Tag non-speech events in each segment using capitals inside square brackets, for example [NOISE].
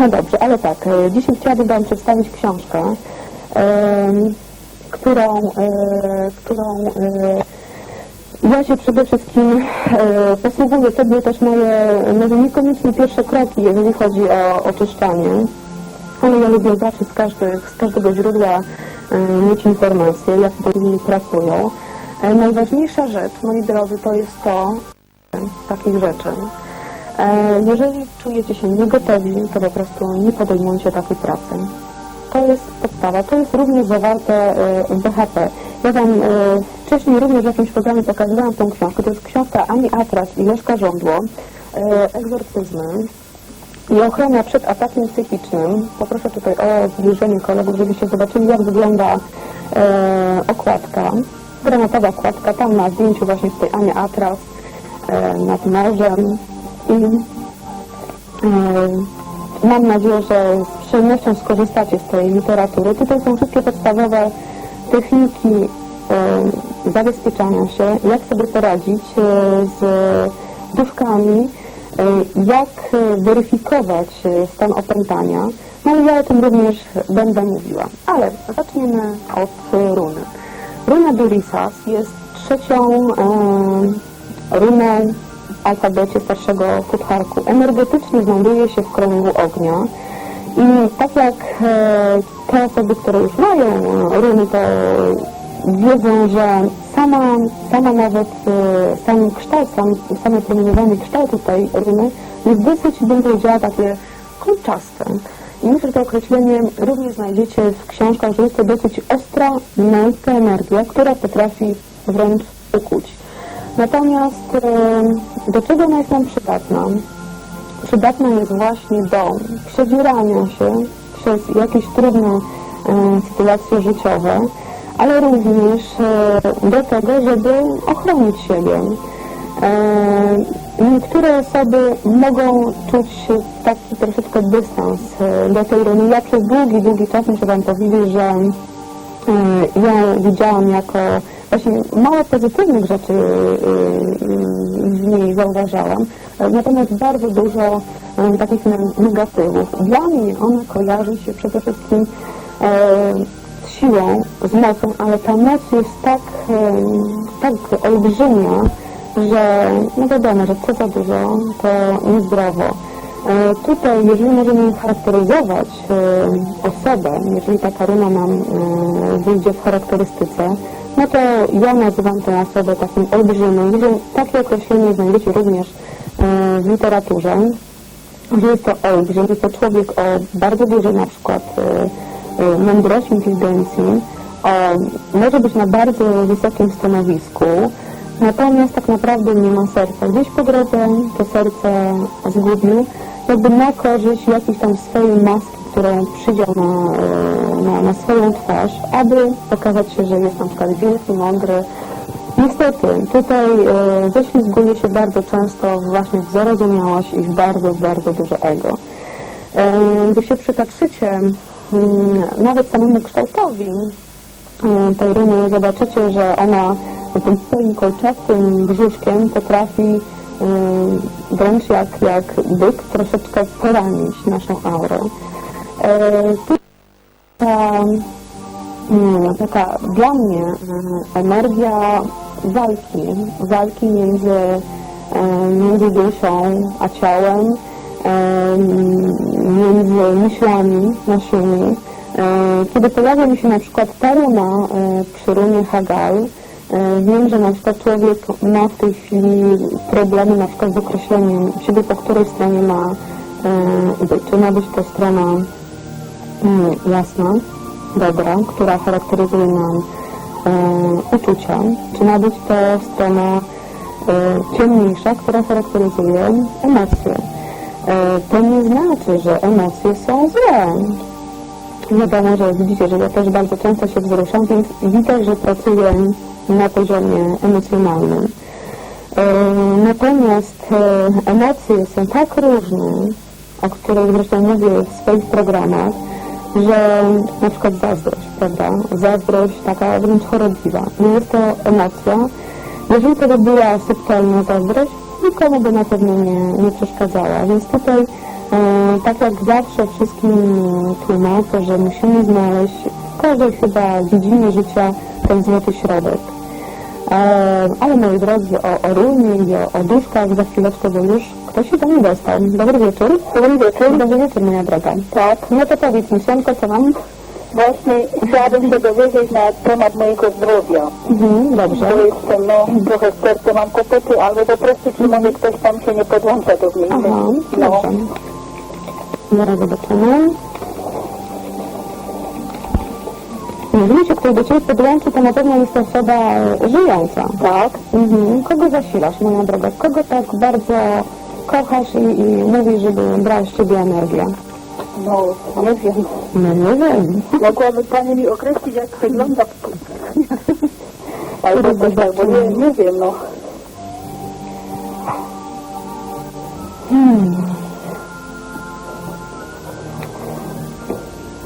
No dobrze, ale tak, e, dzisiaj chciałabym Wam przedstawić książkę, którą, e, którą e, ja się przede wszystkim posługuję, to były też moje, może niekoniecznie pierwsze kroki, jeżeli chodzi o oczyszczanie, ale ja lubię zawsze z, każdych, z każdego źródła mieć informacje, jak to nimi pracują. Najważniejsza rzecz, moi drodzy, to jest to, takich rzeczy. E, Jeżeli czujecie się niegotowi, to po prostu nie podejmujcie takiej pracy. To jest podstawa. To jest również zawarte e, w BHP. Ja Wam e, wcześniej również w jakimś programie pokazywałam tą książkę. To jest książka Ani Atras i Leszka Żądło. Egzorcyzmy i ochrona przed atakiem psychicznym. Poproszę tutaj o zbliżenie kolegów, żebyście zobaczyli, jak wygląda okładka. Granatowa okładka, tam na zdjęciu właśnie tutaj Ania Atras e, nad morzem i e, mam nadzieję, że z przyjemnością skorzystacie z tej literatury. Tutaj są wszystkie podstawowe techniki e, zabezpieczania się, jak sobie poradzić e, z duszkami, e, jak weryfikować stan opętania. No i ja o tym również będę mówiła. Ale zaczniemy od runy. Runa Durisas jest trzecią e, runą alfabecie starszego futharku. Energetycznie znajduje się w kręgu ognia. I tak jak e, te osoby, które już mają runy, to wiedzą, że sama, sama nawet e, sam kształt, sam, same promieniowanie kształtu tej runy jest dosyć, bym powiedziała, takie kolczaste. I myślę, że to określenie również znajdziecie w książkach, że jest to dosyć ostra, męska energia, która potrafi wręcz ukuć. Natomiast do czego ona jest nam przydatna? Przydatna jest właśnie do przedzierania się przez jakieś trudne sytuacje życiowe, ale również do tego, żeby ochronić siebie. Niektóre osoby mogą czuć taki troszeczkę dystans do tej runy. Ja przez długi, długi czas muszę Wam powiedzieć, że ja widziałam jako właśnie mało pozytywnych rzeczy e, w niej zauważałam, natomiast bardzo dużo e, takich ne- negatywów. Dla mnie ona kojarzy się przede wszystkim z siłą, z mocą, ale ta moc jest tak, tak olbrzymia, że no wiadomo, że co za dużo, to niezdrowo. Tutaj, jeżeli możemy charakteryzować osobę, jeżeli taka runa nam wyjdzie w charakterystyce, no to ja nazywam tę osobę takim olbrzymem, że takie określenie znajdziecie również e, w literaturze, że jest to olbrzym, jest to człowiek o bardzo dużej na przykład e, e, mądrości, inteligencji, o, może być na bardzo wysokim stanowisku, natomiast tak naprawdę nie ma serca. Gdzieś po drodze to serce zgubił, jakby na korzyść jakiejś tam swojej maski, którą przydział na, na, swoją twarz, aby pokazać się, że jest na przykład wielki, mądry, Niestety, tutaj e, ześlizguje się bardzo często właśnie w zarozumiałość i w bardzo, bardzo dużo ego. E, gdy się przypatrzycie mm, nawet samemu kształtowi e, tej runy, zobaczycie, że ona tym swoim kolczastym brzuszkiem potrafi e, wręcz jak, jak byk troszeczkę poranić naszą aurę. Mm, taka dla mnie e, energia walki, walki między, między duszą a ciałem, między myślami naszymi. E, Kiedy pojawia mi się na przykład ta runa e, przy runie Hagal, e, wiem, że na przykład człowiek ma w tej chwili problemy na przykład z określeniem siebie, po której stronie ma być. Czy ma być to strona mm, jasna, dobra, która charakteryzuje nam e, uczucia, czy ma być to strona e, ciemniejsza, która charakteryzuje emocje. E, to nie znaczy, że emocje są złe. Wiadomo, że widzicie, że ja też bardzo często się wzruszam, więc widać, że pracuję na poziomie emocjonalnym. Natomiast emocje są tak różne, o których zresztą mówię w swoich programach, że na przykład zazdrość, prawda? Zazdrość taka wręcz chorobliwa. Nie jest to emocja. Jeżeli to by była subtelna zazdrość, nikomu by na pewno nie, nie przeszkadzała. Więc tutaj E, tak jak zawsze wszystkim tłumaczę, że musimy znaleźć w każdej chyba dziedzinie życia ten złoty środek. E, ale moi drodzy, o, o runie i o, o duszkach za chwileczkę, bo już ktoś się do mnie dostał. Dobry wieczór. Dobry wieczór. Dobry wieczór, moja droga. Tak, No to powiedz mi, Sianko, co mam? właśnie chciałabym się dowiedzieć na temat mojego zdrowia. Mhm, dobrze. Bo jestem, no, trochę w sercu mam kłopoty, albo po prostu, czy może ktoś tam się nie podłącza do mnie. Aha, No, dobrze. Zaraz zobaczymy. Jeżeli się ktoś do Ciebie podłączy, to na pewno jest to osoba żyjąca. tak, Mhm. Kogo zasilasz, moja droga? Kogo tak bardzo kochasz i, i mówisz, żeby brał z Ciebie energię? no, nie wiem. No nie wiem. Mogłaby Pani mi określić, jak wygląda [LAUGHS] Albo coś tak, bo nie, nie wiem, no.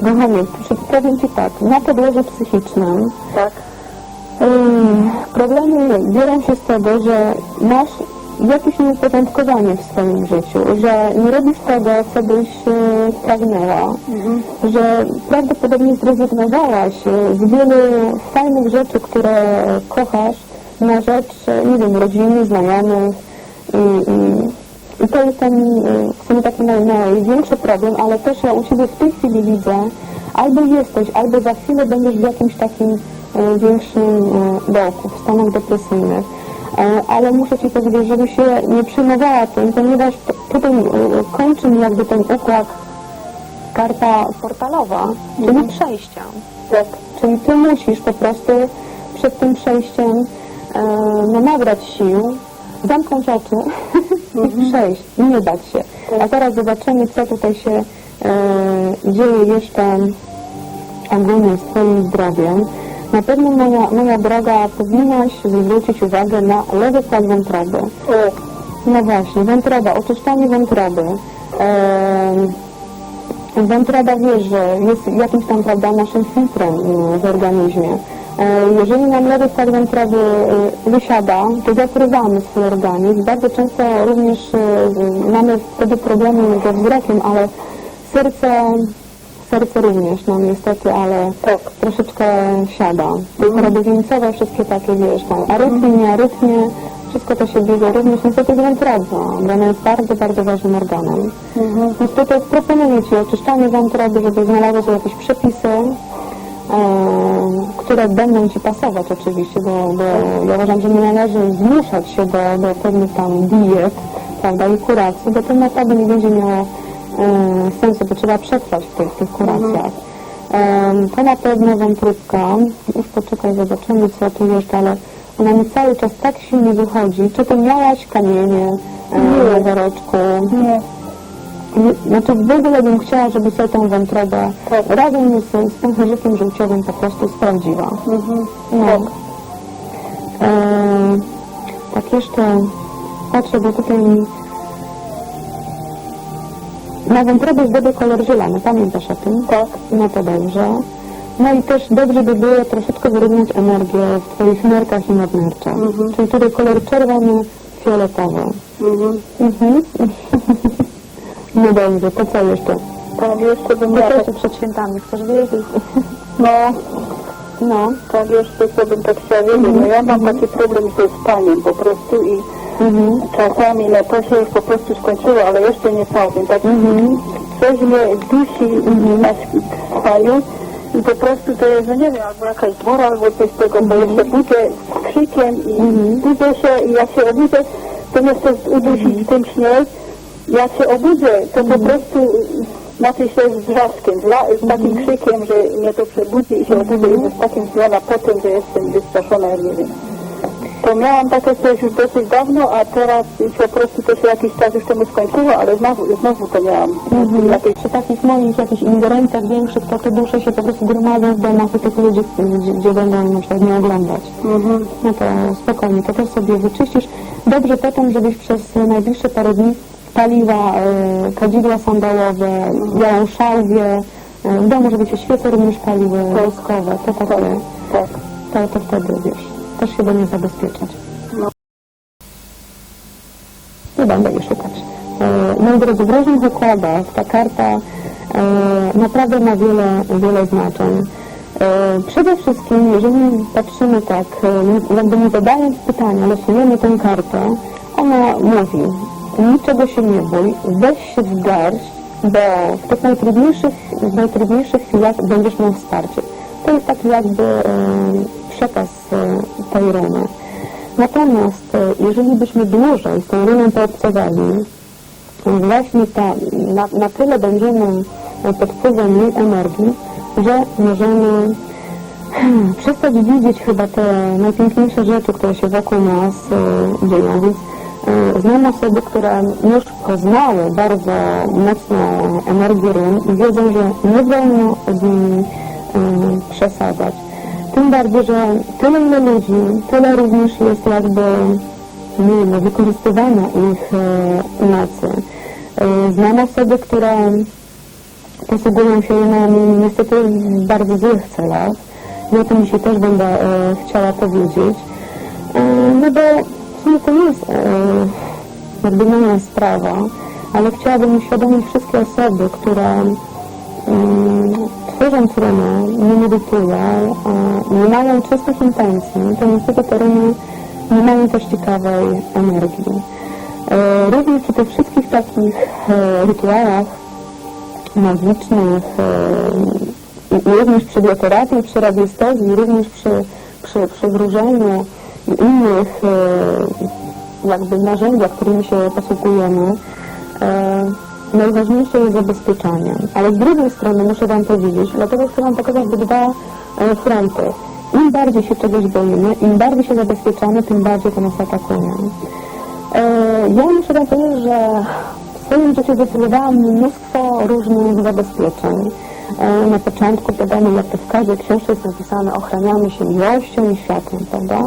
Kochanie, przy- powiem Ci tak, na podłożu psychicznym Tak, Ym, Problemy biorą się z tego, że masz jakieś nieuporządkowanie w swoim życiu, że nie robisz tego, co byś e, pragnęła, że prawdopodobnie zrezygnowałaś e, z wielu fajnych rzeczy, które kochasz na rzecz, e, nie wiem, rodziny, znajomych i, i, i to jest ten w sumie taki naj, największy problem, ale też ja u Ciebie w tej chwili widzę, albo jesteś, albo za chwilę będziesz w jakimś takim większym dołku, w stanach depresyjnych. Ale muszę Ci powiedzieć, żeby się nie przejmowała tym, ponieważ tutaj e, kończy mi jakby ten układ karta portalowa, czyli przejścia. tak, Czyli Ty musisz po prostu przed tym przejściem e, no, nabrać sił, zamknąć oczy [LAUGHS] i przejść, i nie bać się. A teraz zobaczymy, co tutaj się e, dzieje jeszcze ogólnie z Twoim zdrowiem. Na pewno moja, moja droga powinnaś zwrócić uwagę na lewy płat wątroby. No właśnie, wątroba, oczyszczanie wątroby. Em, Wątroba wie, że jest jakimś tam, prawda, naszym filtrem w organizmie. E, Jeżeli nam lewy skład wątroby e, wysiada, to zatrywamy swój organizm. Bardzo często również e, mamy wtedy problemy ze wzrokiem, ale serce, serce również, no niestety, ale tak, troszeczkę siada. Choroby wieńcowe, wszystkie takie, wiesz, tam arytmie, niearytmie, wszystko to się bierze również niestety z wątrobą, bo ona jest bardzo, bardzo ważnym organem. Więc tutaj proponuję Ci oczyszczanie wątroby, żeby znalazły się jakieś przepisy, e, które będą Ci pasować oczywiście, bo, bo ja uważam, że nie należy zmuszać się do, do pewnych tam diet, prawda, i kuracji, bo to naprawdę nie będzie miało e, sensu, bo trzeba przetrwać w tych, tych kuracjach. Em, To na pewno wątróbka. Już poczekaj, zobaczymy co tu jeszcze, ale ona mi cały czas tak silnie wychodzi. Czy ty miałaś kamienie e, na woreczku? nie, Nie, Znaczy w ogóle bym chciała, żeby sobie tą wątrobę Tak. razem z, z tym chorzykiem żółciowym po prostu sprawdziła. mhm, No. tak, E, tak jeszcze patrzę, bo tutaj mi na wątrobie zdoby kolor zielony, pamiętasz o tym? tak, No to dobrze. No i też dobrze by było troszeczkę wyrównać energię w Twoich nerkach i nadnerczach. Czyli tutaj kolor czerwony, fioletowy. mhm. Mhm. [LAUGHS] No dobrze, to co jeszcze? Tak, jeszcze bym miała, tak, przed świętami? Chcesz wiedzieć? no, No. tak, jeszcze co bym tak chciała wiedzieć, no ja mam taki problem ze spaniem po prostu i Mhm. czasami, no to się już po prostu skończyło, ale jeszcze nie całkiem, tak Mhm. coś mnie dusi na spaniu i po prostu to jest, no nie wiem, albo jakaś dwora, albo coś tego, bo jeszcze budzę z krzykiem i budzę się i jak się obudzę, to mnie chce udusić w tym śnie. Jak się obudzę, to po prostu znaczy się z wrzaskiem, z, takim krzykiem, że mnie to przebudzi i się obudzę i z takim zmiana potem, że jestem wystraszona, nie wiem. To miałam takie coś już dosyć dawno, a teraz już po prostu to się jakiś czas już temu skończyło, ale znowu, znowu to miałam. Jakieś Przy takich moich jakichś ingerencjach większych, to te dusze się po prostu gromadzą w domach i tych ludzi, gdzie, gdzie będą na przykład nie oglądać. Mhm. No to spokojnie, to też sobie wyczyścisz. Dobrze potem, żebyś przez najbliższe parę dni paliła e, kadzidła sandałowe, białą szałwię, e, w domu, żeby się świece również paliły, woskowe, to takie, tak. to, to wtedy, wiesz, też się będzie zabezpieczać. No. Nie będę je szukać. E, moi drodzy, w różnych układach ta karta e, naprawdę ma wiele, wiele znaczeń. E, przede wszystkim, jeżeli patrzymy tak, e, jakby nie zadając pytania, losujemy tę kartę, ona mówi, niczego się nie bój, weź się w garść, bo w tych najtrudniejszych, w najtrudniejszych chwilach będziesz miał wsparcie. To jest taki jakby e, przekaz e, tej runy. Natomiast e, jeżeli byśmy dłużej z tą runą poobcowali, właśnie ta, na, na tyle będziemy pod wpływem jej energii, że możemy hmm, przestać widzieć chyba te najpiękniejsze rzeczy, które się wokół nas e, dzieją. Więc e, znam osoby, które już poznały bardzo mocną energię run i wiedzą, że nie wolno z nimi e, przesadzać. Tym bardziej, że tyle ile ludzi, tyle również jest jakby nie wiem, wykorzystywania ich e, mocy. E, znam osoby, które posługują się nami niestety w bardzo złych celach i o tym dzisiaj też będę e, chciała powiedzieć. E, no bo sumie to jest e, jakby moja sprawa, ale chciałabym uświadomić wszystkie osoby, które mm, tworząc runy, nie medytują, nie mają czystych intencji, to niestety te nie mają też ciekawej energii. E, Również przy tych wszystkich takich e, rytuałach magicznych, e, również przy bioterapii, przy radiestezji, również przy, przy, przy wróżeniu i innych jakby narzędziach, którymi się posługujemy, najważniejsze jest zabezpieczanie. Ale z drugiej strony muszę Wam powiedzieć, dlatego chcę Wam pokazać dwa e, fronty. Im bardziej się czegoś boimy, im bardziej się zabezpieczamy, tym bardziej to nas atakuje. E, Ja muszę Wam powiedzieć, że w swoim życiu wypracowałam mnóstwo różnych zabezpieczeń. E, Na początku wiadomo, jak to w każdej książce jest napisane, ochraniamy się miłością i światłem, prawda?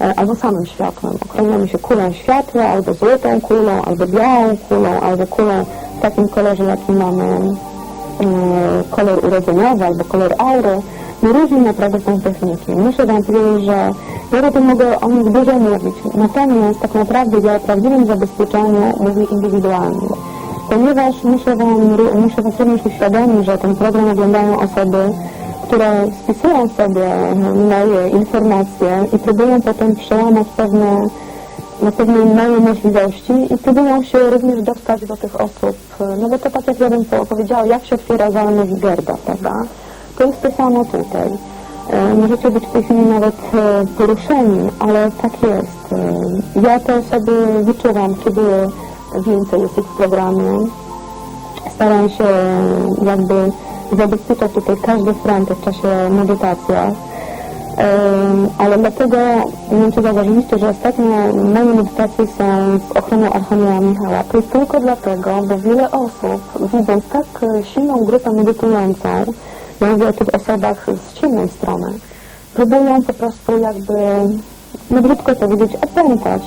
E, Albo samym światłem. Ochraniamy się kulą światła, albo złotą kulą, albo białą kulą, albo kulą w takim kolorze, jaki mamy e, kolor urodzeniowy, albo kolor aury. No różnie naprawdę są techniki. Muszę Wam powiedzieć, że ja o tym mogę o nich dużo mówić. Natomiast tak naprawdę ja o prawdziwym zabezpieczeniu mówię indywidualnie. Ponieważ muszę Wam, muszę Was również uświadomić, że ten program oglądają osoby, które spisują sobie moje informacje i próbują potem przełamać pewne, na pewne moje możliwości i próbują się również dostać do tych osób. No bo to tak jak ja bym po- powiedziała, jak się otwiera zalny Gerda, prawda? To jest to samo tutaj. E, Możecie być w tej chwili nawet e, poruszeni, ale tak jest. E, Ja te osoby wyczuwam, kiedy więcej jest ich w programie. Staram się jakby zabezpieczać tutaj każdy front w czasie medytacji. Em, Ale dlatego, nie wiem czy zauważyliście, że ostatnio moje medytacje są z ochroną Archanioła Michała. To jest tylko dlatego, bo wiele osób, widząc tak e, silną grupę medytującą, ja mówię o tych osobach z ciemnej strony, próbują po prostu jakby, no brzydko powiedzieć, opętać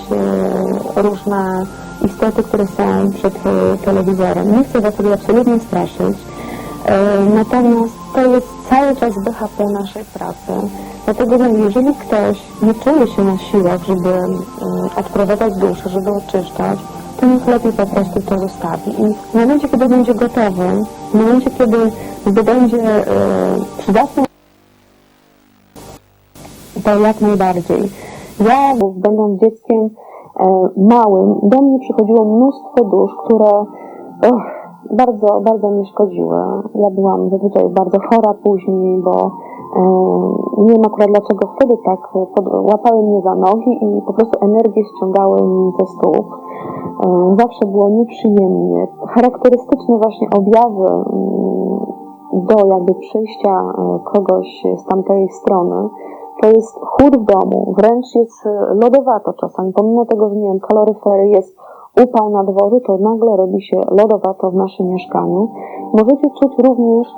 e, różne istoty, które są przed e, telewizorem. Nie chcę was absolutnie straszyć. E, Natomiast to jest cały czas BHP naszej pracy. Dlatego, że jeżeli ktoś nie czuje się na siłach, żeby mm, odprowadzać duszę, żeby oczyszczać, to niech lepiej po prostu to zostawi. I w momencie, kiedy będzie gotowy, w momencie, kiedy zdobędzie e, przydatną to jak najbardziej. Ja, będąc dzieckiem e, małym, do mnie przychodziło mnóstwo dusz, które bardzo, bardzo mi szkodziły. Ja byłam zazwyczaj bardzo chora później, bo e, nie wiem akurat dlaczego wtedy tak łapały mnie za nogi i po prostu energię ściągały mi ze stóp. E, zawsze było nieprzyjemnie. Charakterystyczne właśnie objawy mm, do jakby przyjścia e, kogoś z tamtej strony to jest chłód w domu, wręcz jest lodowato czasami, pomimo tego, że nie wiem, kaloryfery, jest upał na dworzu, to nagle robi się lodowato w naszym mieszkaniu. Możecie czuć również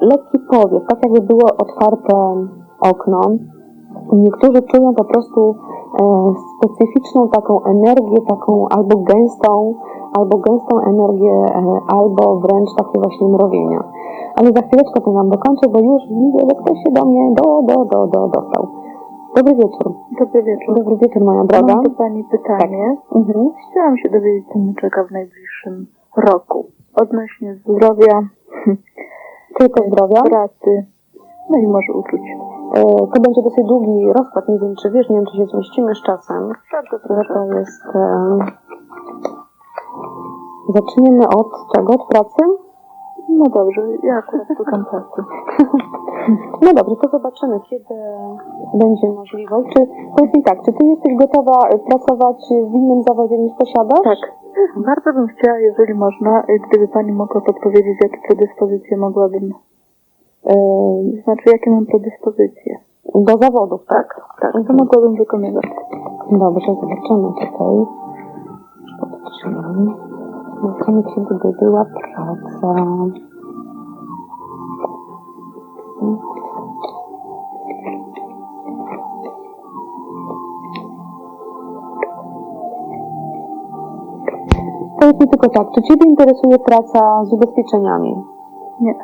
lekki powiew, tak jakby było otwarte okno. Niektórzy czują po prostu e, specyficzną taką energię, taką albo gęstą, albo gęstą energię, e, albo wręcz takie właśnie mrowienia. Ale za chwileczkę to Wam dokończę, bo już widzę, że ktoś się do mnie do, do, do, do, dostał. Dobry wieczór. Dobry wieczór. Dobry wieczór, moja droga. Mam do Pani pytanie. Mhm. Chciałam się dowiedzieć, co mnie czeka w najbliższym roku. Odnośnie zdrowia, Tylko zdrowia. pracy, no i może uczuć. E, To będzie dosyć długi rozkład, nie wiem czy wiesz, nie wiem czy się zmieścimy z czasem. Bardzo Ale to jest... E... Zaczniemy od czego? Od pracy? No dobrze, ja akurat szukam pracy. [LAUGHS] No dobrze, to zobaczymy, kiedy będzie możliwość. Czy, powiedz mi tak, czy ty jesteś gotowa e, pracować w innym zawodzie niż posiadasz? Tak. Bardzo bym chciała, jeżeli można, y, gdyby Pani mogła podpowiedzieć, jakie predyspozycje mogłabym, E, znaczy jakie mam predyspozycje. do zawodów, tak? Tak, to Mhm. mogłabym wykonywać. Dobrze, zobaczymy tutaj. Patrzymy. Zobaczymy, kiedy by była praca. Mi tylko tak, czy Ciebie interesuje praca z ubezpieczeniami? Nie.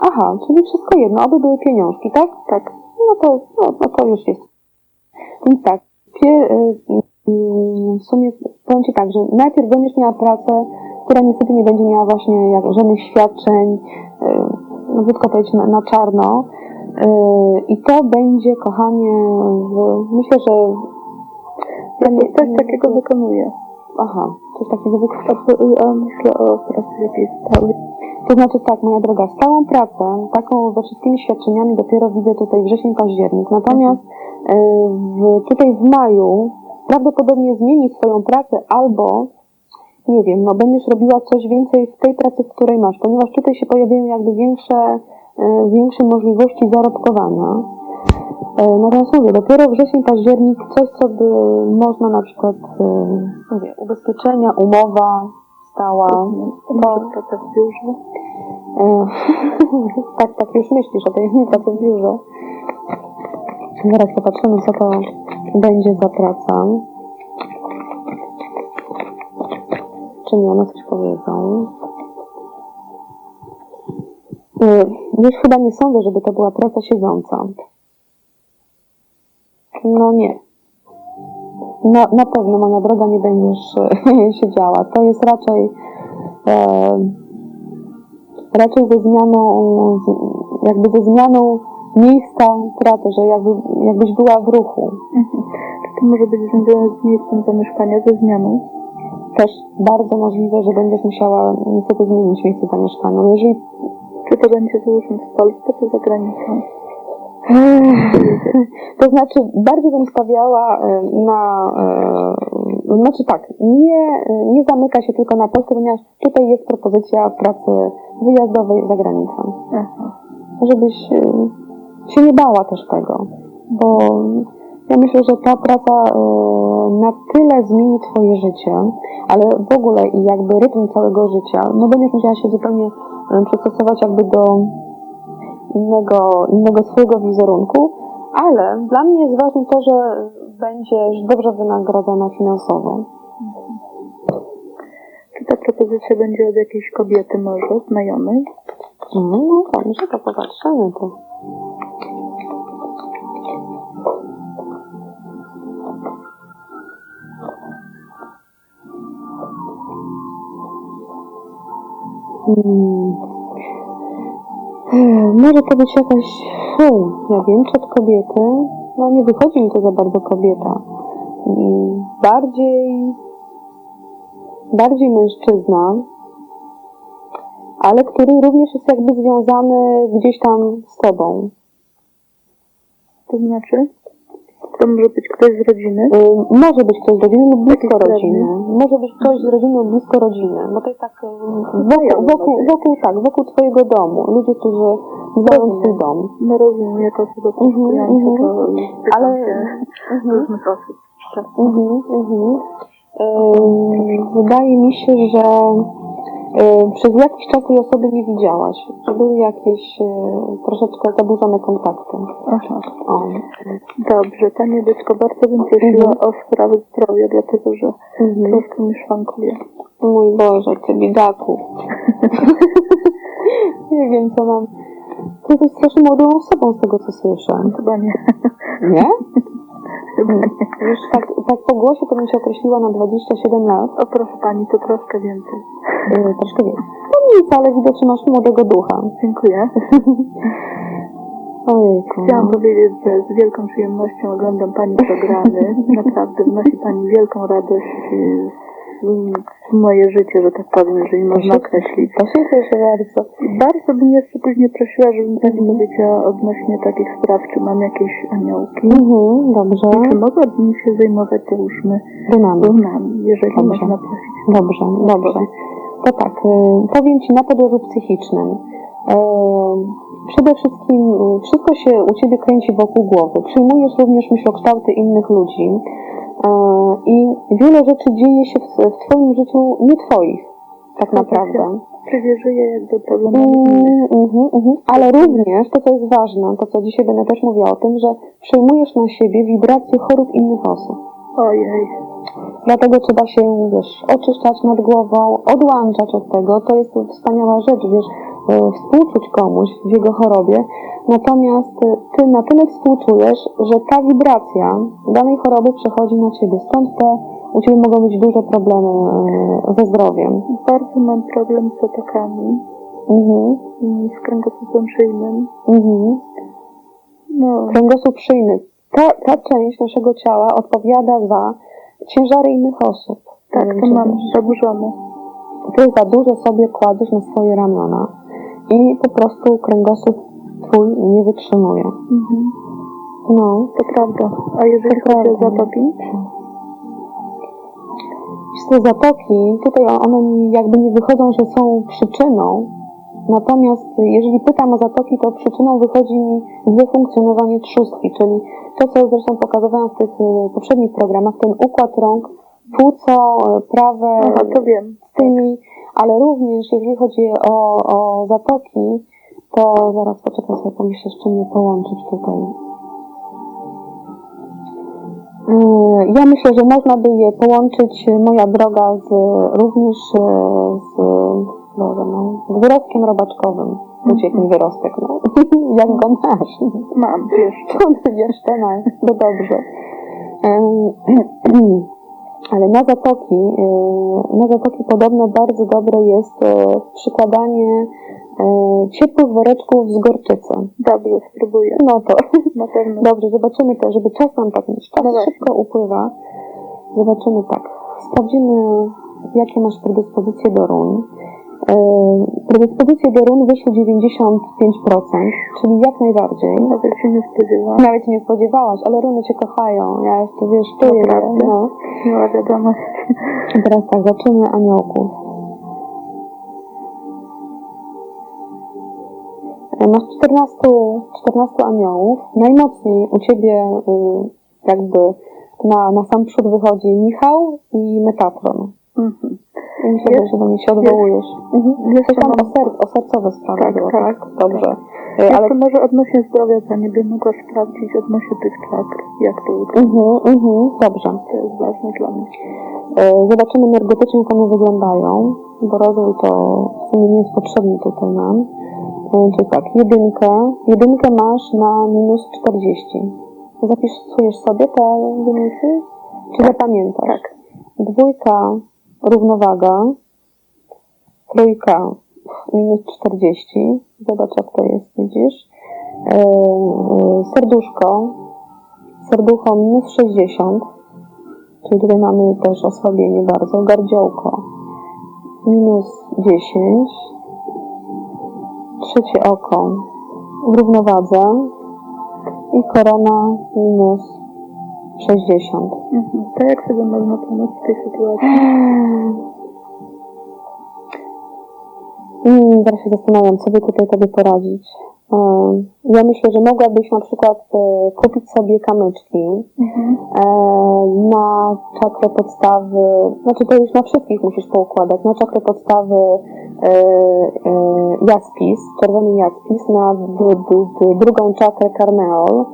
Aha, czyli wszystko jedno, aby były pieniążki, tak? Tak. No to, no, no to już jest. Więc tak, pie, y, y, w sumie powiem Ci tak, że najpierw będziesz miała pracę, która niestety nie będzie miała właśnie jak, żadnych świadczeń, y, no brzydko powiedzieć, na, na czarno. Y, I to będzie, kochanie, w, myślę, że... Ja coś takiego wykonuję. Aha, coś takiego wy... A, a myślę o pracy jakiejś stałej. To znaczy tak, moja droga, stałą pracę, taką ze wszystkimi świadczeniami dopiero widzę tutaj wrzesień, październik. Natomiast e, w, tutaj w maju prawdopodobnie zmienisz swoją pracę albo, nie wiem, no będziesz robiła coś więcej w tej pracy, w której masz, ponieważ tutaj się pojawiają jakby większe, e, większe możliwości zarobkowania. E, Natomiast mówię, dopiero wrzesień, październik, coś co by można na przykład, e, mówię, ubezpieczenia, umowa stała, Może praca w biurze. E, [LAUGHS] tak, tak już myślisz o tej pracy w biurze. Zaraz popatrzymy, co to będzie za praca. Czy mi one coś powiedzą? Już chyba nie sądzę, żeby to była praca siedząca. No nie. Na, na pewno, moja droga, nie będziesz [LAUGHS] siedziała. To jest raczej e, raczej ze zmianą, jakby ze zmianą miejsca pracy, że jakby, jakbyś była w ruchu. Mhm. Czy to może być związane z miejscem zamieszkania, ze zmianą? Też bardzo możliwe, że będziesz musiała niestety zmienić miejsce zamieszkania. Jeżeli Czy to będzie załóżmy w Polsce, czy za granicą? To znaczy, bardziej bym stawiała e, na, e, znaczy tak, nie, nie zamyka się tylko na Polskę, ponieważ tutaj jest propozycja pracy wyjazdowej za granicą. Aha. Żebyś e, się nie bała też tego, bo ja myślę, że ta praca na tyle zmieni Twoje życie, ale w ogóle i jakby rytm całego życia, no będziesz musiała się zupełnie przystosować jakby do innego, innego swojego wizerunku, ale dla mnie jest ważne to, że będziesz dobrze wynagrodzona finansowo. Czy ta propozycja będzie od jakiejś kobiety może, znajomej? Mm, No dobrze, to popatrzymy tu. Hmm. Hmm, Może to być jakaś, fu, ja wiem, od kobiety, no nie wychodzi mi to za bardzo kobieta. Mm, Bardziej, bardziej mężczyzna, ale który również jest jakby związany gdzieś tam z tobą. To znaczy? To może być ktoś z rodziny? Y, Może być ktoś z rodziny lub blisko rodziny. Może być ktoś z rodziny lub blisko rodziny. Bo to jest tak y, wokół, wokół, wokół, tak, wokół twojego domu. Ludzie, którzy znają twój dom. No rozumiem, jako osoba Mhm, pracująca, mhm. to Ale- Mhm. różnych osób. Mhm, mhm. Y, Wydaje mi się, że przez jakiś czas tej osoby nie widziałaś. Że były jakieś y, troszeczkę zaburzone kontakty. Aha. O. Dobrze, Panie Byczko, bardzo bym prosiła o sprawę zdrowia, dlatego że Mhm. troszkę mi szwankuje. Mój Boże, ty biedaku. [LAUGHS] nie wiem, co mam. Ty jesteś strasznie młodą osobą z tego, co słyszę. Chyba nie. Nie? Już tak, tak po głosie to bym się określiła na 27 lat. O proszę Pani, to troszkę więcej. y, troszkę więcej. No nic, ale że masz młodego ducha. Dziękuję. [LAUGHS] Ojejku. Chciałam powiedzieć, że z wielką przyjemnością oglądam Pani programy. [LAUGHS] Naprawdę wnosi Pani wielką radość y, w- moje życie, że tak powiem, jeżeli można określić. To się cieszę bardzo. Bardzo bym jeszcze później prosiła, żebym Pani powiedziała odnośnie takich spraw, czy mam jakieś aniołki. Mhm, dobrze. I czy mogłabym się zajmować, załóżmy, runami, jeżeli Dobrze. można prosić. Dobrze, dobrze. To tak, y, powiem Ci na podłożu psychicznym. Y, Przede wszystkim y, wszystko się u Ciebie kręci wokół głowy. Przyjmujesz również myślokształty innych ludzi i wiele rzeczy dzieje się w, w Twoim życiu nie Twoich, tak naprawdę. Przywierzyję jakby problemami Mm, mhm, mhm. Ale również to, co jest ważne, to co dzisiaj będę też mówiła o tym, że przyjmujesz na siebie wibracje chorób innych osób. Ojej. Dlatego trzeba się, wiesz, oczyszczać nad głową, odłączać od tego. To jest wspaniała rzecz, wiesz, współczuć komuś w jego chorobie. Natomiast ty na tyle współczujesz, że ta wibracja danej choroby przechodzi na ciebie. Stąd te u ciebie mogą być duże problemy e, ze zdrowiem. Bardzo mam problem z otokami Mhm. i z kręgosłupem szyjnym. Mhm. No, Kręgosłup szyjny. Ta, ta część naszego ciała odpowiada za ciężary innych osób. Tak, to mam zaburzone. Ty za dużo sobie kładziesz na swoje ramiona i po prostu kręgosłup twój nie wytrzymuje. Mhm. No, To prawda. A jeżeli To chodzi o prawda. zatoki? te zatoki, tutaj one mi jakby nie wychodzą, że są przyczyną, natomiast jeżeli pytam o zatoki, to przyczyną wychodzi mi złe funkcjonowanie trzustki, czyli to, co zresztą pokazywałam w tych y, poprzednich programach, ten układ rąk, płuco, y, prawe, Aha, to wiem. z tymi, ale również jeżeli chodzi o, o zatoki, to zaraz poczekaj sobie pomyślę, z czym je połączyć tutaj. Yy, Ja myślę, że można by je połączyć, moja droga, z, również yy, z, Boże, no, z wyrostkiem robaczkowym. Uciekł mi wyrostek, no. [LAUGHS] Jak go masz? Mam, [LAUGHS] jeszcze masz, to dobrze. [CLEARS THROAT] Ale na zatoki, e, na zatoki podobno bardzo dobre jest e, przykładanie e, ciepłych woreczków z gorczycy. Dobrze, spróbuję. No to [LAUGHS] Na pewno. dobrze, zobaczymy to, żeby czas nam tak czas No szybko upływa. Zobaczymy tak. Sprawdzimy, jakie masz predyspozycje do run. Predyspozycje do run wyszły 95%, czyli jak najbardziej. Nawet się nie spodziewałam. Nawet się nie spodziewałaś, ale runy cię kochają. Ja już to wiesz, czuję. Naprawdę? No. Miała wiadomość. I teraz tak, zaczynamy aniołków. E, Masz 14, 14 aniołów. Najmocniej u ciebie y, jakby na, na sam przód wychodzi Michał i Metatron. Mhm. I myślę, że do nich się odwołujesz. Mhm. Jeszcze Coś tam o, ser, o sercowe sprawy Tak, było, tak, tak? Dobrze. E, Jeszcze Ale może odnośnie zdrowia Pani by mogła sprawdzić odnośnie tych czakr. Jak to ukryć? mhm, mhm, dobrze. To jest ważne dla mnie. E, Zobaczymy energetycznie, jak one wyglądają, bo rozwój to w sumie nie jest potrzebny tutaj nam. E, Czyli tak, jedynkę. Jedynkę masz na minus 40. Zapisujesz sobie te wyniki? Czy zapamiętasz? Tak. Dwójka, równowaga. Trójka, minus 40. Zobacz, jak to jest, widzisz? E, serduszko. Serducho minus 60. Czyli tutaj mamy też osłabienie bardzo. Gardziołko minus 10. Trzecie oko w równowadze. I korona minus 60. Mhm. To jak sobie można pomóc w tej sytuacji? Mm, zaraz się zastanawiam, co by tutaj tobie poradzić. Ja myślę, że mogłabyś na przykład e, kupić sobie kamyczki Mhm. e, na czakrę podstawy, znaczy to już na wszystkich musisz poukładać, na czakrę podstawy e, jaspis, czerwony jaspis, na drugą czakrę karneol,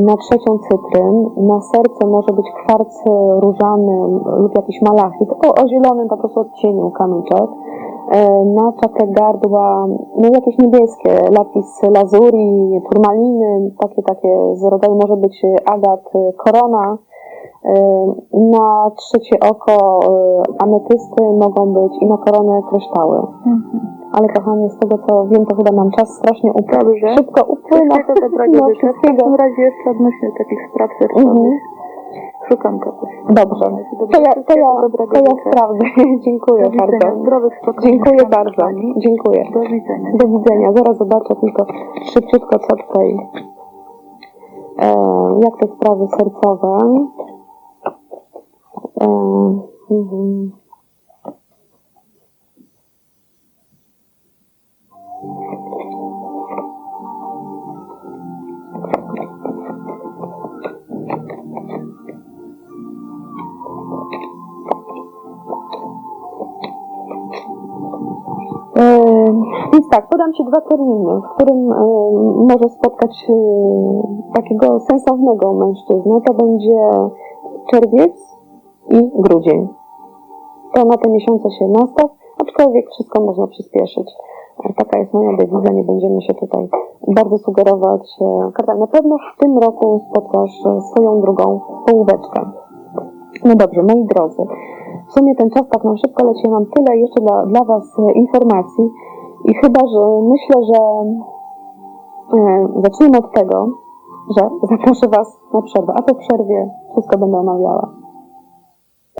na trzecią cytryn, na serce może być kwarc różany lub jakiś malachit, o, o zielonym po prostu odcieniu kamyczek, e, na czakrę gardła, no jakieś niebieskie, lapis lazuri, turmaliny, takie, takie z rodzaju może być agat, e, korona, Na trzecie oko e, ametysty mogą być i na koronę kryształy. Ale kochanie, z tego co wiem, to chyba nam czas strasznie upływa. Dobrze. Szybko upływa. Dobrego No, życzę. W takim razie jeszcze odnośnie takich spraw sercowych. Mhm. Szukam kogoś. Dobrze. To ja, to ja, to ja sprawdzę. [LAUGHS] Dziękuję bardzo. Zdrowych, spokojnych Dziękuję bardzo. Dziękuję. Do widzenia. Do widzenia. Zaraz zobaczę tylko szybciutko, co tutaj. E, jak te sprawy sercowe. E, tak, podam Ci dwa terminy, w którym e, może spotkać e, takiego sensownego mężczyznę. To będzie czerwiec i grudzień. To na te miesiące się nastaw, aczkolwiek wszystko można przyspieszyć. E, Taka jest moja dewiza, nie będziemy się tutaj bardzo sugerować. kartami. Na pewno w tym roku spotkasz swoją drugą połóweczkę. No dobrze, moi drodzy. W sumie ten czas tak nam szybko leci. Ja mam tyle jeszcze dla, dla Was informacji i chyba, że myślę, że e, zaczniemy od tego, że zaproszę Was na przerwę, a po przerwie wszystko będę omawiała.